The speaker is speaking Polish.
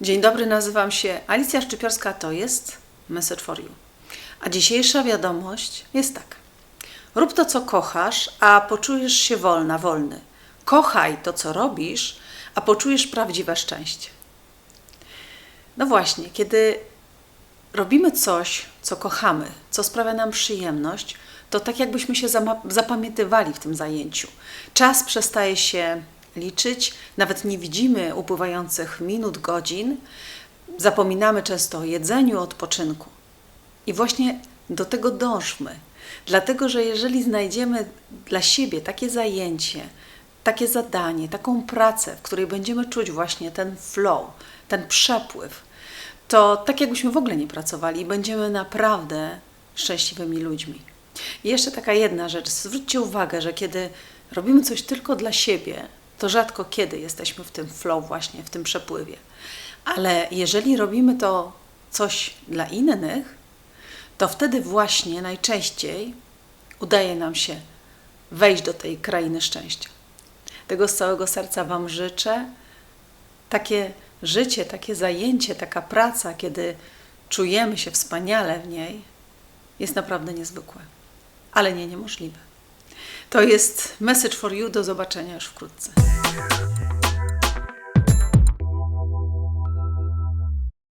Dzień dobry, nazywam się Alicja Szczypiorska, to jest Message for You. A dzisiejsza wiadomość jest taka. Rób to, co kochasz, a poczujesz się wolna, wolny. Kochaj to, co robisz, a poczujesz prawdziwe szczęście. No właśnie, kiedy robimy coś, co kochamy, co sprawia nam przyjemność, to tak jakbyśmy się zapamiętywali w tym zajęciu. Czas przestaje się liczyć, nawet nie widzimy upływających minut, godzin. Zapominamy często o jedzeniu, odpoczynku. I właśnie do tego dążmy. Dlatego, że jeżeli znajdziemy dla siebie takie zajęcie, takie zadanie, taką pracę, w której będziemy czuć właśnie ten flow, ten przepływ, to tak jakbyśmy w ogóle nie pracowali, będziemy naprawdę szczęśliwymi ludźmi. I jeszcze taka jedna rzecz. Zwróćcie uwagę, że kiedy robimy coś tylko dla siebie, to rzadko kiedy jesteśmy w tym flow, właśnie w tym przepływie. Ale jeżeli robimy to coś dla innych, to wtedy właśnie najczęściej udaje nam się wejść do tej krainy szczęścia. Tego z całego serca Wam życzę. Takie życie, takie zajęcie, taka praca, kiedy czujemy się wspaniale w niej, jest naprawdę niezwykłe, ale nie niemożliwe. To jest message for you. Do zobaczenia już wkrótce.